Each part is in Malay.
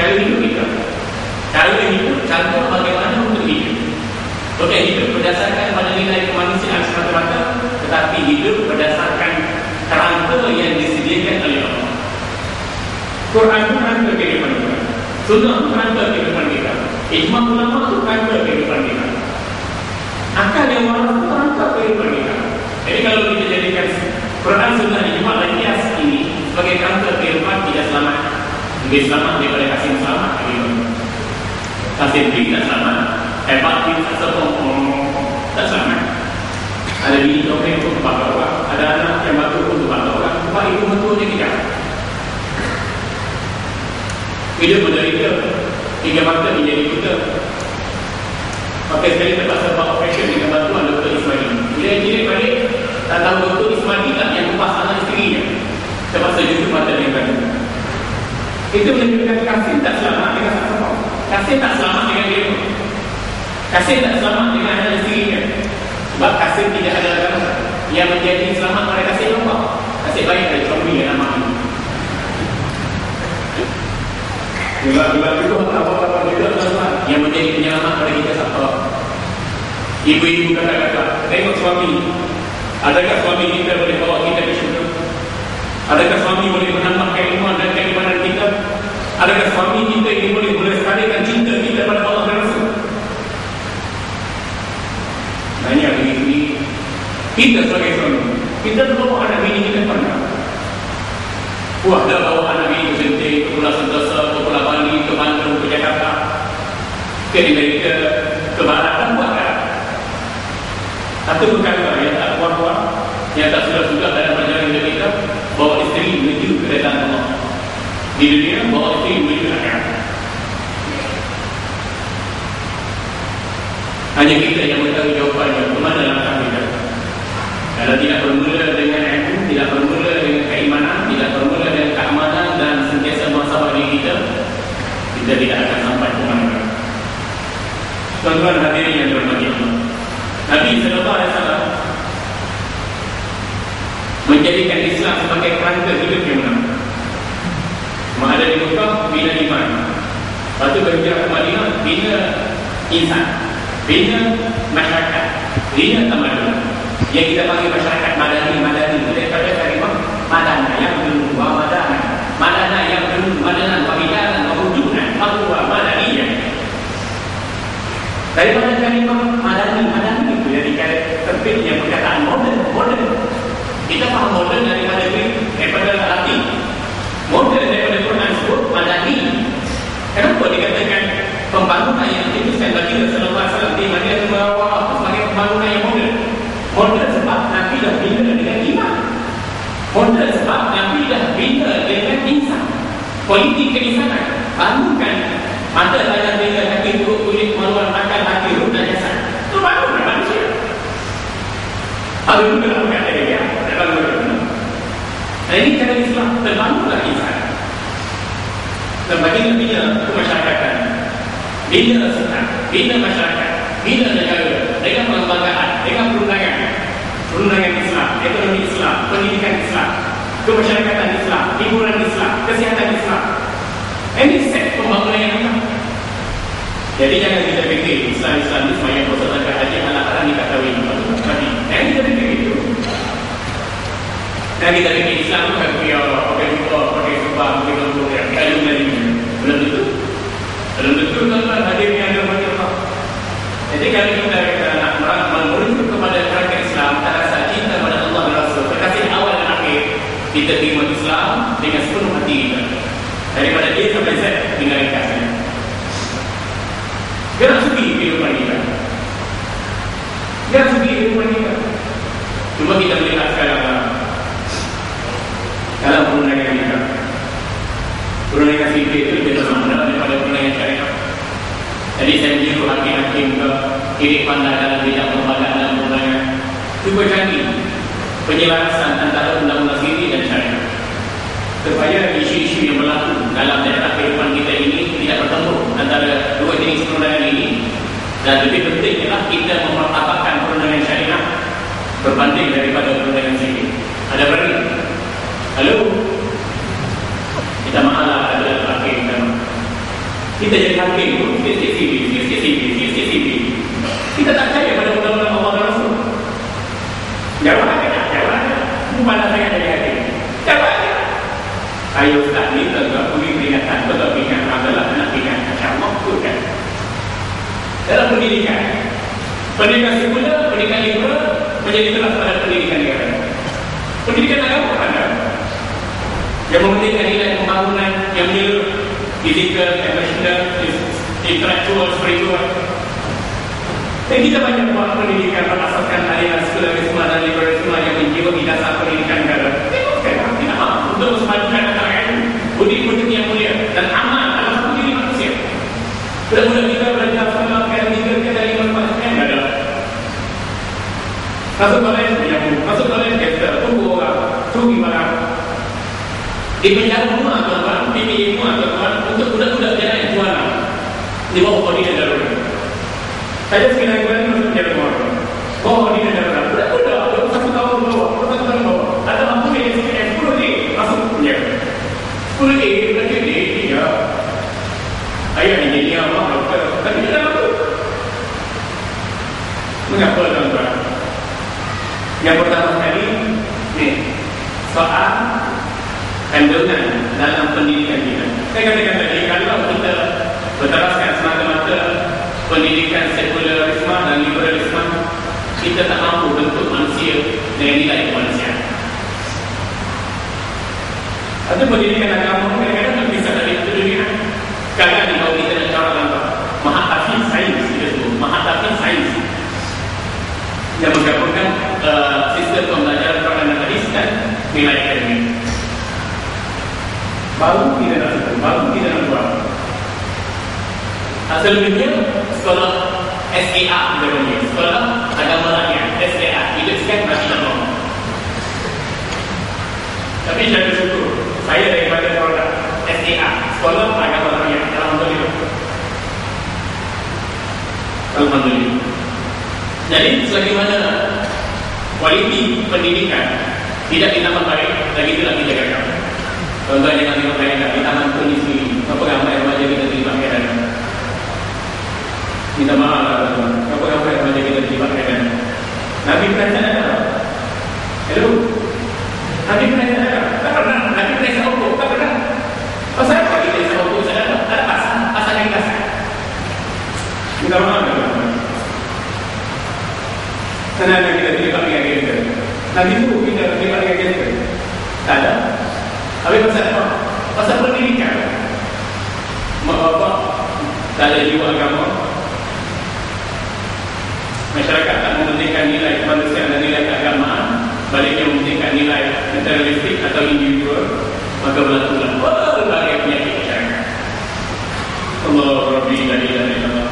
cara hidup kita. Cara hidup, contoh bagaimana untuk hidup. Bukan hidup berdasarkan pada nilai kemanusiaan semata-mata, tetapi hidup berdasarkan kerangka yang disediakan oleh Allah. Quran itu kerangka kehidupan kita. Sunnah itu kerangka kehidupan kita. Ijma ulama itu kerangka kehidupan kita. Akal yang waras itu kerangka kehidupan kita. Jadi kalau kita jadikan Quran, Sunnah, Ijma dan Kias ini sebagai kerangka kehidupan tidak selamat. Lebih selamat daripada kasih selamat. Kasih tidak selamat. Hebat tidak selamat. Tak selamat. Ada bini dokter untuk empat orang. Ada anak yang batu untuk empat orang. Empat ibu mentua dia tidak. Hidup menderita Tiga mata menjadi buta Pakai sekali terpaksa buat operation dengan bantuan Dr. Ismail Bila dia balik Tak tahu Dr. Ismail tak yang kupas anak isterinya Terpaksa jumpa mata dia Itu menunjukkan kasih tak selamat dengan siapa Kasih tak selamat dengan dia Kasih tak selamat dengan anak isterinya Sebab kasih tidak ada dalam Yang menjadi selamat pada kasih Allah. Kasih baik dari suami yang nama ini. Gila-gila itu apa-apa juga tuan Yang menjadi penyelamat pada kita siapa Ibu-ibu kata-kata Tengok suami. Adakah suami kita boleh bawa kita ke syurga? Adakah suami boleh menambah keimanan dan keimanan kita Adakah suami kita ini boleh boleh sekalikan cinta kita pada Allah dan Rasul? Banyak begini Kita sebagai suami Kita bawa anak bini kita pernah Wah, dah bawa anak bini ke Sentik, ke Pulau Sentosa, ke Pulau Bali, ke Bandung, ke Jakarta Ke Amerika, ke Barat, dan buat kan? Satu perkara yang tak kuat-kuat Yang tak sudah-sudah dalam perjalanan hidup kita Bawa isteri menuju ke dalam Allah Di dunia, bawa isteri menuju ke akhirat Hanya mengetahui jawapannya Kemana langkah kita Kalau tidak bermula dengan ilmu Tidak bermula dengan keimanan Tidak bermula dengan keamanan Dan sentiasa muasabah diri kita Kita tidak akan sampai ke mana Tuan-tuan hadirin yang Allah Nabi sallallahu alaihi wasallam menjadikan Islam sebagai kerangka hidup yang benar. Ma'ada di Mekah bina iman. Lepas tu berhijrah ke Madinah bina insan, bina masyarakat, bina tamadun. Yang kita panggil masyarakat madani, madani daripada kalimah madana yang dulu wa madana. Madana yang dulu madana wa bidanan wa wujudan wa huwa madaniyah. Daripada kalimah madani, madani itu jadi terbitnya perkataan moden, moden. Kita faham moden daripada daripada arti. Moden daripada Quran sebut madani. Kenapa dikatakan pembangunan yang bagi Rasulullah SAW di Madinah Munawwarah sebagai pembangunan yang moden? Moden sebab Nabi dah bina dengan iman. Moden sebab Nabi dah bina dengan insan. Politik keinsanan. Bangunkan mata tajam bina kaki turut kulit maluan akal hati ruh dan jasad. Itu bangunkan manusia. Hal itu dalam kata dia. Dalam kata Nah ini cara Islam terbangunlah insan. Dan bagi bina kemasyarakatan, bina senang, bina masyarakat, bina negara dengan pengembangan, dengan perundangan, perundangan Islam, ekonomi Islam, pendidikan Islam, kemasyarakatan Islam, hiburan Islam, kesihatan Islam. Ini set pembangunan yang benar. Jadi jangan kita fikir Islam-Islam ini semuanya bersertakan haji anak-anak ni tak kahwin. Tapi, jangan kita fikir itu. Dan kita fikir Islam itu kan punya pakai jumpa, pakai jumpa, pakai jumpa, yang kayu dari Belum tentu. Belum tentu tuan-tuan hadir yang ada macam apa. Kalau kita nak merujuk kepada kerajaan Islam, tak rasa cinta pada Allah dan Rasul. Terkasih awal dan akhir, kita terima Islam dengan sepenuh hati. Daripada dia sampai Z, tinggal kasih. Dia nak sugi kehidupan kita. Dia nak sugi kehidupan kita. Cuma kita melihat sekarang dalam perundangan kita. Perundangan sipil itu lebih sama daripada perundangan syariah. Jadi saya menjiru hakim-hakim ke kiri pandai dalam bidang perlembagaan dan perundangan. Cuba cari penyelarasan antara undang-undang sipil dan syariah. Supaya isu-isu yang berlaku dalam daerah kehidupan kita ini tidak bertemu antara dua jenis perundangan ini dan lebih penting ialah kita memartabatkan perundangan syariah berbanding daripada perundangan sipil. Ada berani? Halo? Kita mahalah ada lelaki kita. Kita jadi hakim itu sikit-sikit CV, sikit-sikit CV, sikit-sikit CV. Kita tak percaya pada undang-undang Allah dan Rasul. Jawab aja, jawab aja. Mana saya jadi hakim? Jawab aja. Ni tegak beri peringatan betul peringatan adalah anak peringatan macam waktu kan. Dalam pendidikan, pendidikan sekuler, pendidikan liberal menjadi telah pada pendidikan negara. Pendidikan agama ada yang mementingkan nilai pembangunan yang menyeluruh fizikal, emosional, intelektual, spiritual. Dan kita banyak buat pendidikan berdasarkan aliran sekularisme dan liberalisme yang menjiwai dasar pendidikan negara. Tengok tidak mampu untuk semajukan antara ilmu, budi-budi yang mulia dan aman dalam satu diri manusia. Budak-budak kita belajar sekolah kan tiga ke dari empat kan ada. Masuk kolej menyambung, masuk kolej kita tunggu orang, tunggu orang. Di penjara rumah tuan-tuan, di pinggir rumah tuan-tuan untuk budak-budak jalan yang jualan di bawah koordinat darurat. Saya sekiranya bulan masuk penjara rumah. Bawah koordinat darurat. Budak-budak, satu tahun bawah, satu tahun bawah. Ada mampu yang sekitar 10 ni masuk penjara. 10 ni, berarti ni, tiga. Ayah ni jadi apa, doktor, tapi tidak mampu. Mengapa tuan-tuan? Yang pertama sekali, ni, soal kandungan dalam pendidikan kita. Saya katakan tadi, kalau kita berteraskan semata-mata pendidikan sekularisme dan liberalisme, kita tak mampu bentuk manusia dengan nilai kemanusiaan. Atau pendidikan agama kadang-kadang terpisah dari itu dunia. Kadang di bawah kita ada cara nampak Mahatafi sains kita sebut Mahatafi sains yang menggabungkan uh, sistem pembelajaran Quran dan hadis dan nilai akademik. Baru kita nak sebut, baru kita nak buat. Selebihnya sekolah SAA kita panggil, sekolah agama rakyat SAA, hidup sekian masih nama. Tapi saya bersyukur, saya daripada produk SAA, sekolah agama rakyat Alhamdulillah. Alhamdulillah. Jadi selagi mana kualiti pendidikan tidak ditambah baik, lagi itulah kita gagal. Contohnya jangan tengok saya di taman pun di sini, apa ramai remaja kita terlibat keadaan. Minta maaf lah tuan, apa ramai remaja kita terlibat keadaan. Nabi pernah apa? Hello? Nabi pernah cakap Tak pernah. Nabi pernah cakap apa? Tak pernah. Pasal apa kita cakap apa? Saya tak ada pasal. Pasal yang kasar. Minta maaf lah tuan. Ada kita dengan kita. Nabi tu kita dengan kita. Tak ada. Habis pasal apa? Pasal pendidikan. Tak ada jiwa agama. Masyarakat tak mementingkan nilai kemanusiaan dan nilai keagamaan. Baliknya mementingkan nilai materialistik atau individual. Maka berlakulah berbagai penyakit masyarakat. Allah Rabbi la ilaha illallah.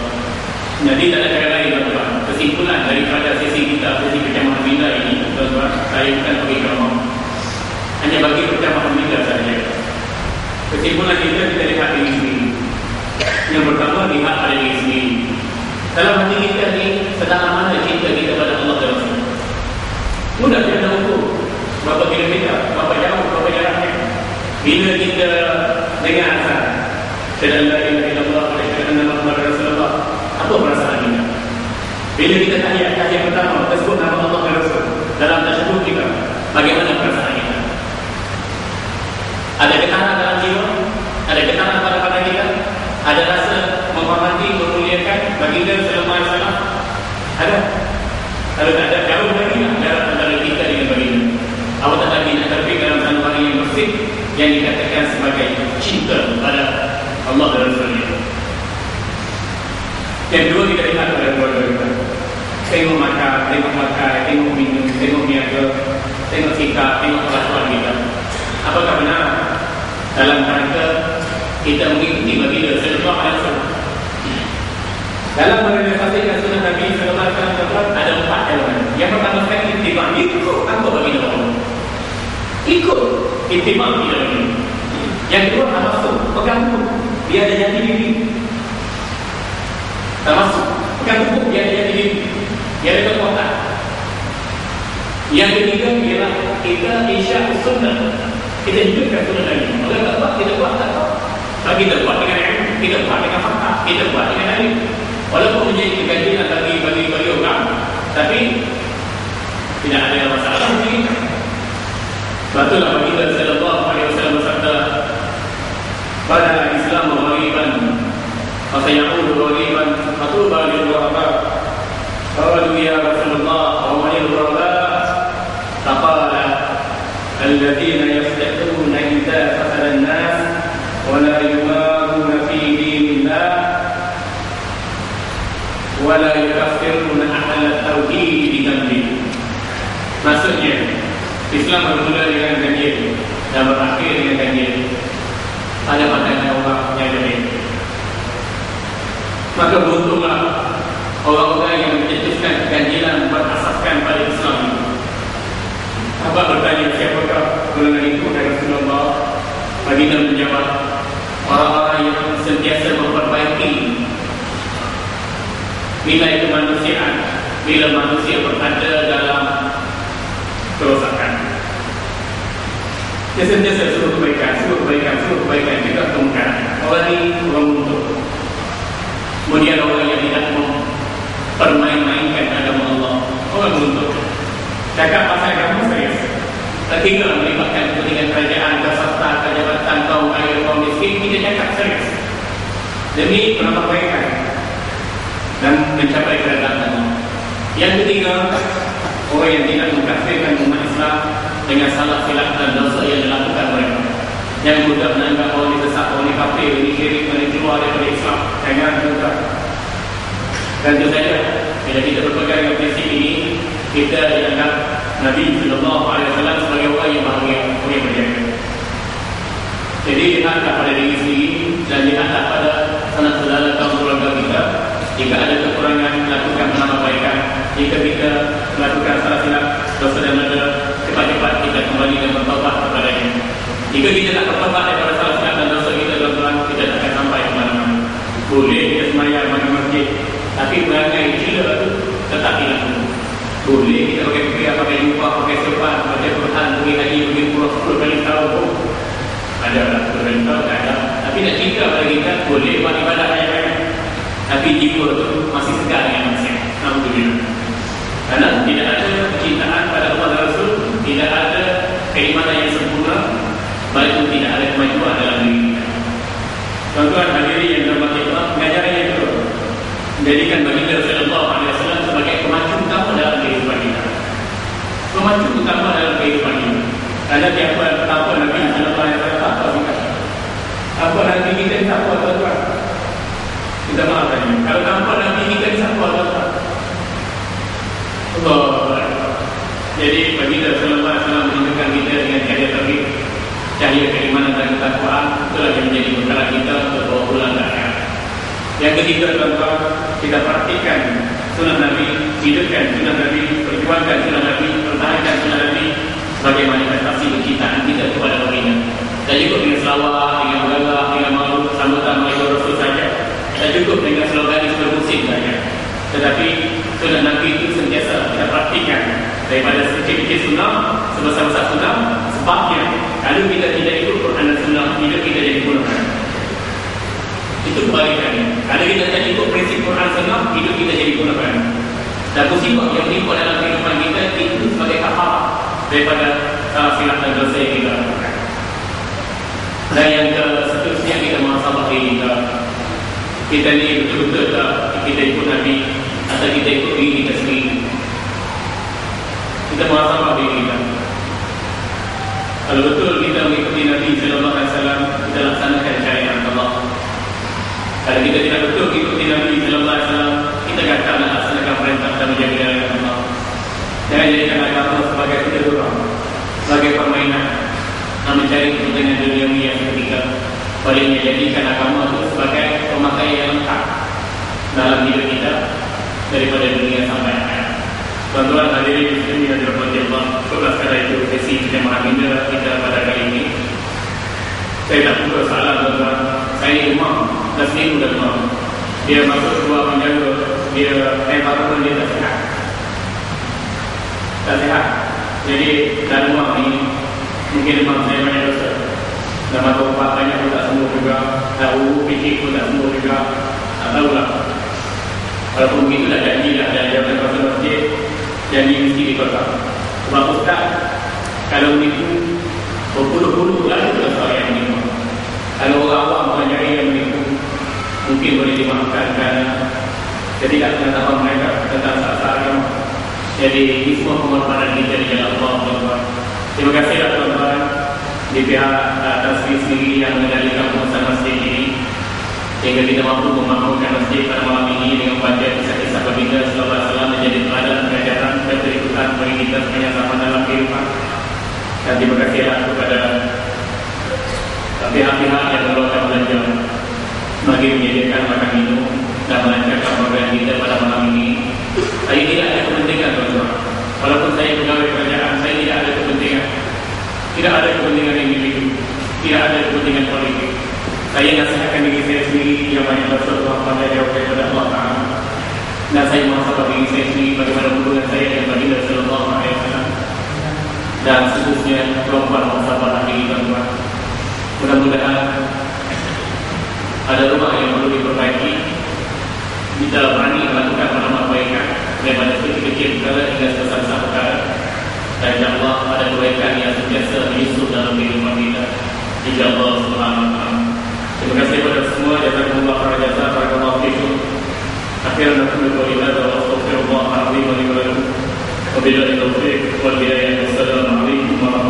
Jadi tak ada cara lain tuan-tuan. Kesimpulan daripada sesi kita sesi perjamahan bila ini tuan-tuan, saya bukan bagi kamu. Hanya bagi perjamahan bila saja. Kesimpulan kita kita lihat diri sendiri. Yang pertama lihat pada diri sendiri. Dalam hati kita ni sedalam mana cinta kita pada Allah dan Rasul. Mudah kita nak ukur berapa kilometer, berapa jauh, berapa jaraknya. Bila kita dengar azan, Sedang la ilaha illallah wa la ilaha illallah. Apa perasaan kita? Bila kita tahiyat, tahiyat pertama, kita sebut nama Allah dan Rasul dalam tasyahud kita. Bagaimana perasaan kita? Ada getaran dalam jiwa? Ada getaran pada pada kita? Ada rasa menghormati, memuliakan baginda selama salam? Ada? Kalau tak ada, jauh lagi lah jarak antara kita dengan baginda. Awak tak lagi nak terbit dalam sanubari yang bersih yang dikatakan sebagai cinta pada Allah dan Rasulnya. Yang kedua kita lihat pada keluarga kita. Tengok makan, tengok makan, tengok minum, tengok niaga, tengok sikap, tengok kelakuan kita. Apakah benar dalam kerangka kita mengikuti baginda sallallahu alaihi wasallam? Dalam merealisasikan sunnah Nabi wasallam ada empat elemen. Yang pertama sekali ittiba ikut apa baginda Allah. Ikut ittiba baginda Allah. Yang kedua termasuk pegang hukum dia ada jati diri. Termasuk pegang hukum dia ada jati diri. Dia ada kekuatan. Yang ketiga ialah kita isyak sunnah. Kita hidupkan sunnah Nabi. Kalau tak buat, kita buat tak. Kalau kita buat dengan ilmu, kita buat dengan kita buat dengan Nabi walaupun menjadi keganjian bagi bagi bagi orang tapi tidak ada masalah macam ini Betul lah bagi kita sallallahu alaihi wasallam bersabda pada Islam ghariban ghuraba qalu ya Rasulullah. Wa man al ghuraba faqala alladhina yastaquna idza fasala an-nas wa la yumaruna fi dinillah wa la yukaffiruna ahla at-tauhid bi dhanbi. Maksudnya Islam bermula dengan ganjil dan berakhir dengan ganjil pada pandangan orang yang lain. Maka beruntunglah orang-orang yang mencetuskan ganjilan berasaskan pada Islam. Apa bertanya siapakah itu dari Rasulullah? Baginda menjawab orang-orang yang sentiasa memperbaiki nilai kemanusiaan bila manusia berada dalam kerosakan. Dia sentiasa suruh kebaikan, suruh kebaikan, suruh kebaikan, juga kemungkaran. Orang ini orang untuk. Kemudian orang yang tidak mempermain-mainkan agama Allah, orang untuk. Cakap pasal agama serius. Ketiga melibatkan kepentingan kerajaan, keserta, kejabatan, kaum kaya, kaum miskin, kita cakap serius. Demi menambah kebaikan dan mencapai kerajaan. Yang ketiga, orang yang tidak mengkafirkan umat Islam dengan salah silap dan dosa yang dilakukan mereka. Yang mudah menanggap orang ini ini kafir, ini syirik, ini keluar daripada Islam. Jangan juga. Dan itu saja, bila kita berpegang dengan prinsip ini, kita dianggap Nabi Sallallahu Alaihi Wasallam sebagai orang yang bahagia, orang yang berjaga. Jadi lihatlah pada diri sendiri dan lihatlah pada sanak saudara kaum keluarga kita. Jika ada kekurangan, lakukan penambahbaikan. Jika kita melakukan salah silap dosa dan ada cepat-cepat kita kembali dan bertobat kepadanya. Jika kita tak bertobat daripada salah silap dan dosa kita dalam Tuhan, kita tak akan sampai ke mana-mana. Boleh kita semayang bagi masjid, perangai gila itu tetap dilakukan. Boleh kita pakai fikir, pakai jumpa, pakai sopan, baca Quran, pergi haji, pergi pulau 10 kali tahun pun. Ada lah, 10 kali tahun tak ada. Tapi nak cinta pada kita, boleh buat ibadah yang banyak. Tapi jiwa itu masih segar dengan manusia. Alhamdulillah. Karena tidak ada kecintaan pada Allah dan Rasul, tidak ada keimanan yang sempurna, baik itu tidak ada kemajuan dalam diri kita. Tuan-tuan hadirin yang dirahmati Allah, pengajaran yang kedua menjadikan baginda Rasulullah SAW sebagai pemacu utama dalam kehidupan kita. Pemacu utama dalam kehidupan kita. Karena tiap apa Nabi Sallallahu Alaihi Wasallam apa kita? Apa nanti kita siapa tuan-tuan? Kita maaf tanya. Kalau tanpa Nabi kita siapa tuan-tuan? Allah Jadi baginda Sallallahu Alaihi Wasallam menunjukkan kita dengan cahaya terbit cahaya keimanan dan ketakwaan itulah yang menjadi bekal kita untuk bawa pulang ke akhirat. Yang ketiga tuan-tuan kita praktikkan sunnah Nabi, hidupkan sunnah Nabi, perjuangkan sunnah Nabi, pertahankan sunnah Nabi sebagai manifestasi kecintaan kita kepada baginda. Dan cukup dengan selawat, dengan belaga, dengan malu, sambutan Malaysia Rasul saja. Dan cukup dengan slogan bermusim saja. Tetapi sunnah Nabi itu sentiasa kita praktikkan daripada sedikit-sedikit sunnah sebesar-besar sunnah sebabnya kalau kita tidak ikut Quran dan sunnah hidup kita jadi gunakan itu kebalikannya kalau kita tidak ikut prinsip Quran sunnah hidup kita jadi gunakan dan musibah yang menimpa dalam kehidupan kita itu sebagai kapal daripada salah silap dan dosa yang kita lakukan. Dan yang ke seterusnya kita muhasabah diri kita kita ni betul-betul tak kita ikut Nabi atau kita ikut diri kita sendiri. Kita muhasabah diri kita. Kalau betul kita mengikuti Nabi Sallallahu Alaihi Wasallam kita laksanakan kalau kita tidak betul mengikuti Nabi Sallallahu Alaihi Wasallam kita gagallah laksanakan perintah dan menjaga syariat Allah jangan jadikan agama sebagai kedua sebagai permainan yang mencari kepentingan dunia yang ketika Paling menjadikan agama itu sebagai pemakaian yang lengkap dalam hidup kita daripada dunia sampai. Tuan-tuan hadirin muslimin yang dirahmati Allah, sebelah sekali itu sesi jemaah kita pada kali ini. Saya tak buka salah tuan-tuan. Saya imam, dah seminggu dah imam. Dia masuk keluar menjaga, dia tembak pun dia tak sihat. Tak sihat. Jadi dalam rumah ini mungkin imam saya banyak dosa. Dan mata obat banyak pun tak sembuh juga Dan urut fikir pun tak sembuh juga tahu lah Walaupun begitu dah janji dah Dan jawatan pasal masjid Janji mesti dikotak Sebab Ustaz Kalau menipu Berpuluh-puluh lagi tu soal yang menipu Kalau orang awam pelajari yang menipu Mungkin boleh dimaafkan tak pengetahuan mereka Tentang saat-saat agama Jadi ini semua pengorbanan kita di jalan Allah Terima kasih lah tuan-tuan Di pihak atas sendiri yang mengendalikan pengusaha masjid ini. Sehingga kita mampu memakmurkan masjid pada malam ini dengan baca kisah-kisah sallallahu alaihi wasallam menjadi teladan pengajaran dan berikutan bagi kita sepanjang zaman dalam kehidupan. Dan terima kasihlah kepada pihak-pihak yang mengeluarkan belanja bagi menyediakan makan minum dan melancarkan program kita pada malam ini. Saya tidak ada kepentingan tuan-tuan. Walaupun saya pegawai kerajaan, saya tidak ada kepentingan. Tidak ada kepentingan individu. Tidak ada kepentingan politik. Saya nasihatkan diri saya sendiri yang banyak bersyukur kepada jawab daripada Allah Ta'ala Dan saya mahu diri saya sendiri bagaimana hubungan saya dengan baginda Sallallahu Alaihi Wasallam Dan seterusnya perempuan musabar lagi tuan-tuan Mudah-mudahan ada rumah yang perlu diperbaiki. Kita berani melakukan amal kebaikan daripada kecil-kecil perkara hingga sebesar-besar perkara. Dan insya Allah ada kebaikan yang sentiasa menyusul dalam kehidupan kita. Insya Allah subhanahu terima kasih kepada semua jasa kumpulan para jasa para kumpulan itu akhirnya nak kumpulan kepada kita dan Allah subhanahu wa ta'ala wa bila ilafiq wa bila ilafiq wa bila ilafiq wa bila wa bila